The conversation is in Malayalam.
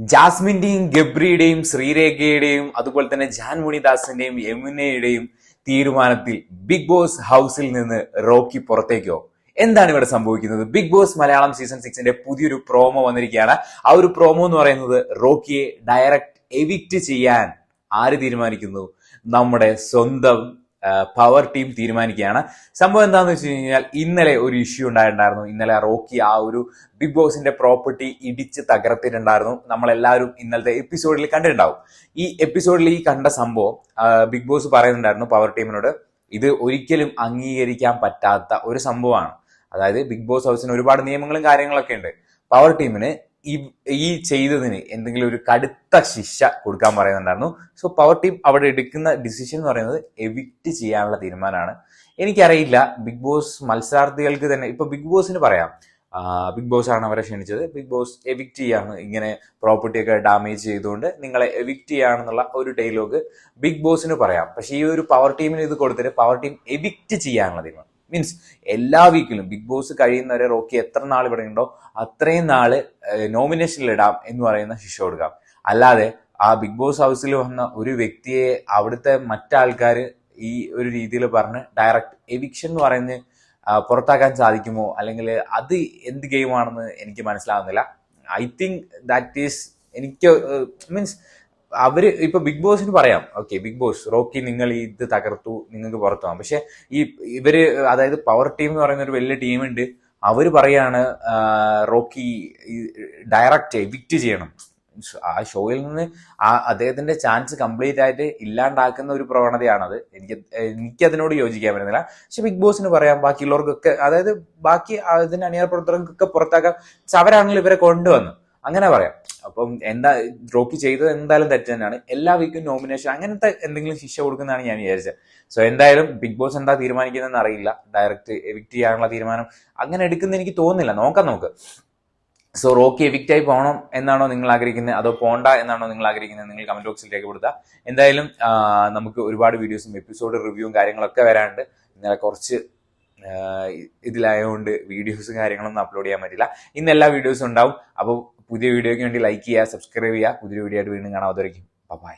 ജാസ്മിന്റെയും ഗബ്രിയുടെയും ശ്രീരേഖയുടെയും അതുപോലെ തന്നെ ജാൻ മുണിദാസിന്റെയും യമുനയുടെയും തീരുമാനത്തിൽ ബിഗ് ബോസ് ഹൗസിൽ നിന്ന് റോക്കി പുറത്തേക്കോ? എന്താണ് ഇവിടെ സംഭവിക്കുന്നത്? ബിഗ് ബോസ് മലയാളം സീസൺ സിക്സിന്റെ പുതിയൊരു പ്രോമോ വന്നിരിക്കുകയാണ്. ആ ഒരു പ്രോമോ എന്ന് പറയുന്നത് റോക്കിയെ ഡയറക്റ്റ് എവിക്റ്റ് ചെയ്യാൻ ആര് തീരുമാനിക്കുന്നു? നമ്മുടെ സ്വന്തം പവർ ടീം തീരുമാനിക്കുകയാണ്. സംഭവം എന്താണെന്ന് വെച്ച് കഴിഞ്ഞാൽ ഇന്നലെ ഒരു ഇഷ്യൂ ഉണ്ടായിട്ടുണ്ടായിരുന്നു. ഇന്നലെ റോക്കി ആ ഒരു ബിഗ് ബോസിന്റെ പ്രോപ്പർട്ടി ഇടിച്ച് തകർത്തിട്ടുണ്ടായിരുന്നു. നമ്മളെല്ലാവരും ഇന്നലത്തെ എപ്പിസോഡിൽ കണ്ടിട്ടുണ്ടാവും. ഈ എപ്പിസോഡിൽ ഈ കണ്ട സംഭവം ബിഗ് ബോസ് പറയുന്നുണ്ടായിരുന്നു പവർ ടീമിനോട് ഇത് ഒരിക്കലും അംഗീകരിക്കാൻ പറ്റാത്ത ഒരു സംഭവമാണ്. അതായത് ബിഗ് ബോസ് ഹൗസിന് ഒരുപാട് നിയമങ്ങളും കാര്യങ്ങളൊക്കെ ഉണ്ട്. പവർ ടീമിന് ഈ ചെയ്തതിന് എന്തെങ്കിലും ഒരു കടുത്ത ശിക്ഷ കൊടുക്കാൻ പറയുന്നുണ്ടായിരുന്നു. സോ പവർ ടീം അവിടെ എടുക്കുന്ന ഡിസിഷൻ എന്ന് പറയുന്നത് എവിക്റ്റ് ചെയ്യാനുള്ള തീരുമാനമാണ്. എനിക്കറിയില്ല ബിഗ് ബോസ് മത്സരാർത്ഥികൾക്ക് തന്നെ ഇപ്പൊ ബിഗ് ബോസിന് പറയാം. ബിഗ് ബോസ് ആണ് അവരെ ക്ഷണിച്ചത്. ബിഗ് ബോസ് എവിക്റ്റ് ചെയ്യാണ് ഇങ്ങനെ പ്രോപ്പർട്ടിയൊക്കെ ഡാമേജ് ചെയ്തുകൊണ്ട് നിങ്ങളെ എവിക്റ്റ് ചെയ്യാണെന്നുള്ള ഒരു ഡയലോഗ് ബിഗ് ബോസിന് പറയാം. പക്ഷേ ഈ ഒരു പവർ ടീമിന് ഇത് കൊടുത്തിട്ട് പവർ ടീം എവിക്റ്റ് ചെയ്യാനുള്ള തീരുമാനം. മീൻസ് എല്ലാ വീക്കിലും ബിഗ് ബോസ് കഴിയുന്നവരെ റോക്കി എത്ര നാൾ ഇവിടെ ഉണ്ടോ അത്രയും നാൾ നോമിനേഷനിൽ ഇടാം എന്ന് പറയുന്ന ശിക്ഷ കൊടുക്കാം. അല്ലാതെ ആ ബിഗ് ബോസ് ഹൗസിൽ വന്ന ഒരു വ്യക്തിയെ അവിടുത്തെ മറ്റാൾക്കാർ ഈ ഒരു രീതിയിൽ പറഞ്ഞ് ഡയറക്റ്റ് എവിക്ഷൻ എന്ന് പറയുന്നത് പുറത്താക്കാൻ സാധിക്കുമോ? അല്ലെങ്കിൽ അത് എന്ത് ഗെയിമാണെന്ന് എനിക്ക് മനസ്സിലാവുന്നില്ല. ഐ തിങ്ക് ദാറ്റ് ഈസ് എനിക്ക് മീൻസ് അവർ ഇപ്പൊ ബിഗ് ബോസിന് പറയാം. ഓക്കെ ബിഗ് ബോസ് റോക്കി നിങ്ങൾ ഇത് തകർത്തു നിങ്ങൾക്ക് പുറത്തു പോകാം. പക്ഷെ ഈ ഇവർ അതായത് പവർ ടീം എന്ന് പറയുന്ന ഒരു വലിയ ടീമുണ്ട് അവർ പറയാണ് റോക്കി ഡയറക്റ്റ് എവിക്റ്റ് ചെയ്യണം. ആ ഷോയിൽ നിന്ന് ആ അദ്ദേഹത്തിന്റെ ചാൻസ് കംപ്ലീറ്റ് ആയിട്ട് ഇല്ലാണ്ടാക്കുന്ന ഒരു പ്രവണതയാണത്. എനിക്ക് എനിക്ക് അതിനോട് യോജിക്കാൻ പറ്റുന്നില്ല. പക്ഷെ ബിഗ് ബോസിന് പറയാം ബാക്കിയുള്ളവർക്കൊക്കെ അതായത് ബാക്കി അതിന് അണിയർ പ്രവർത്തകർക്കൊക്കെ പുറത്താക്കാം അവരാണെങ്കിൽ ഇവരെ കൊണ്ടുവന്നു. അങ്ങനെ പറയാം. അപ്പം എന്താ ഡ്രോപ്പ് ചെയ്തത് എന്തായാലും തെറ്റ് തന്നെയാണ്. എല്ലാ വീക്കും നോമിനേഷൻ അങ്ങനത്തെ എന്തെങ്കിലും ശിക്ഷ കൊടുക്കുന്നതാണ് ഞാൻ വിചാരിച്ചത്. സോ എന്തായാലും ബിഗ് ബോസ് എന്താ തീരുമാനിക്കുന്നതെന്ന് അറിയില്ല. ഡയറക്റ്റ് എവിക്റ്റ് ചെയ്യാനുള്ള തീരുമാനം അങ്ങനെ എടുക്കുന്ന എനിക്ക് തോന്നുന്നില്ല. നോക്കാം നമുക്ക്. സോ റോക്കി എവിക്റ്റ് ആയി പോകണം എന്നാണോ നിങ്ങൾ ആഗ്രഹിക്കുന്നത്? അതോ പോണ്ട എന്നാണോ നിങ്ങൾ ആഗ്രഹിക്കുന്നത്? നിങ്ങൾ കമന്റ് ബോക്സിൽ രേഖപ്പെടുത്തുക. എന്തായാലും നമുക്ക് ഒരുപാട് വീഡിയോസും എപ്പിസോഡ് റിവ്യൂവും കാര്യങ്ങളൊക്കെ വരാനുണ്ട്. ഇന്നലെ കുറച്ച് ഇതിലായതുകൊണ്ട് വീഡിയോസും കാര്യങ്ങളൊന്നും അപ്ലോഡ് ചെയ്യാൻ പറ്റില്ല. ഇന്ന് എല്ലാ വീഡിയോസും ഉണ്ടാവും. അപ്പോൾ പുതിയ വീഡിയോയ്ക്ക് വേണ്ടി ലൈക്ക് ചെയ്യുക സബ്സ്ക്രൈബ് ചെയ്യുക. പുതിയ വീഡിയോ ആയിട്ട് വീണ്ടും കാണാം. അതുവരയ്ക്കും ബൈ